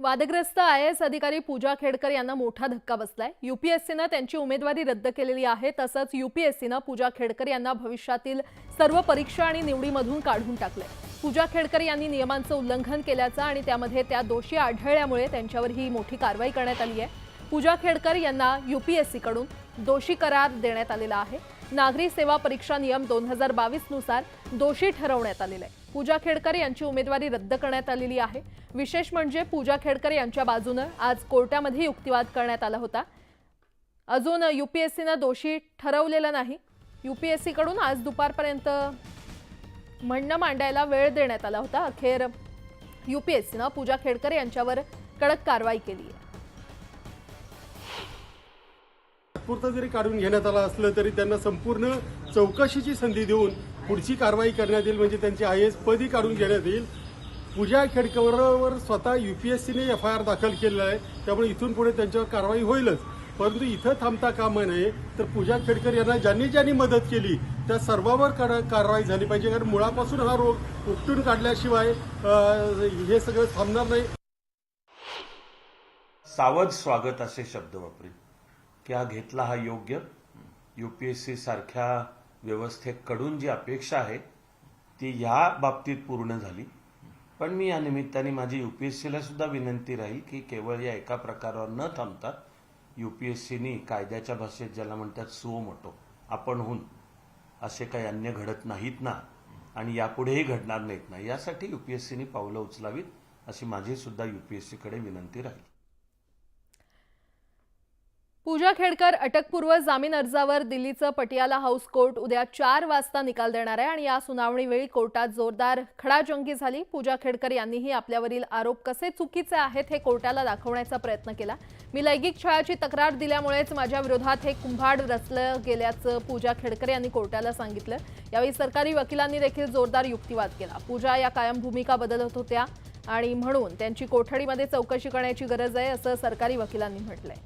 वादग्रस्त I S अधिकारी पूजा खेडकर यांना मोठा धक्का बसलाय. युपीएससीनं त्यांची उमेदवारी रद्द केलेली आहे तसंच युपीएससीनं पूजा खेडकर यांना भविष्यातील सर्व परीक्षा आणि निवडीमधून काढून टाकलंय. पूजा खेडकर यांनी नियमांचं उल्लंघन केल्याचं आणि त्यामध्ये त्या दोषी आढळल्यामुळे त्यांच्यावर ही मोठी कारवाई करण्यात आली आहे. पूजा खेडकर यांना युपीएससीकडून दोषी करार देण्यात आलेला आहे. नागरी सेवा परीक्षा नियम दोन हजार बावीसनुसार दोषी ठरवण्यात आलेलं आहे पूजा खेडकर यांची उमेदवारी रद्द करण्यात आलेली आहे. विशेष म्हणजे पूजा खेडकर यांच्या बाजूनं आज कोर्टामध्ये युक्तिवाद करण्यात आला होता. अजून युपीएससीनं दोषी ठरवलेलं नाही. युपीएससीकडून आज दुपारपर्यंत म्हणणं मांडायला वेळ देण्यात आला होता. अखेर युपीएससीनं पूजा खेडकर यांच्यावर कडक कारवाई केली आहे. तात्पुरतं जरी काढून घेण्यात आलं असलं तरी त्यांना संपूर्ण चौकशीची संधी देऊन पुढची कारवाई करण्यात येईल म्हणजे त्यांची आय एस पदी काढून घेण्यात येईल. पूजा खेडकरवर स्वतः यू पी एस सीने एफ आय आर दाखल केलेला आहे. त्यामुळे इथून पुढे त्यांच्यावर कारवाई होईलच. परंतु इथं थांबता कामा नये. तर पूजा खेडकर यांना ज्यांनी ज्यांनी मदत केली त्या सर्वांवर कड कारवाई झाली पाहिजे. कारण मुळापासून हा रोग उपटून काढल्याशिवाय हे सगळं थांबणार नाही. सावध स्वागत असे शब्द वापरेल की हा घेतला हा योग्य? युपीएससी सारख्या व्यवस्थेकडून जी अपेक्षा आहे ती ह्या बाबतीत पूर्ण झाली. पण मी या निमित्ताने माझी युपीएससीला सुद्धा विनंती राहील की केवळ या एका प्रकारावर न थांबता युपीएससीनी कायद्याच्या भाषेत ज्याला म्हणतात सुओ मोटो आपणहून असे काही अन्य घडत नाहीत ना आणि यापुढेही घडणार नाहीत ना यासाठी युपीएससीनी पावलं उचलावीत अशी माझी सुद्धा युपीएससीकडे विनंती राहील. पूजा खेडकर अटकपूर्व जामीन अर्जावर दिल्लीचं पटियाला हाऊस कोर्ट उद्या चार वाजता निकाल देणार आहे आणि या सुनावणीवेळी कोर्टात जोरदार खडाजंगी झाली. पूजा खेडकर यांनीही आपल्यावरील आरोप कसे चुकीचे आहेत हे कोर्टाला दाखवण्याचा प्रयत्न केला. मी लैंगिक छळाची तक्रार दिल्यामुळेच माझ्या विरोधात हे कुंभाड रचलं गेल्याचं पूजा खेडकर यांनी कोर्टाला सांगितलं. यावेळी सरकारी वकिलांनी देखील जोरदार युक्तिवाद केला. पूजा या कायम भूमिका बदलत होत्या आणि म्हणून त्यांची कोठडीमध्ये चौकशी करण्याची गरज आहे असं सरकारी वकिलांनी म्हटलंय.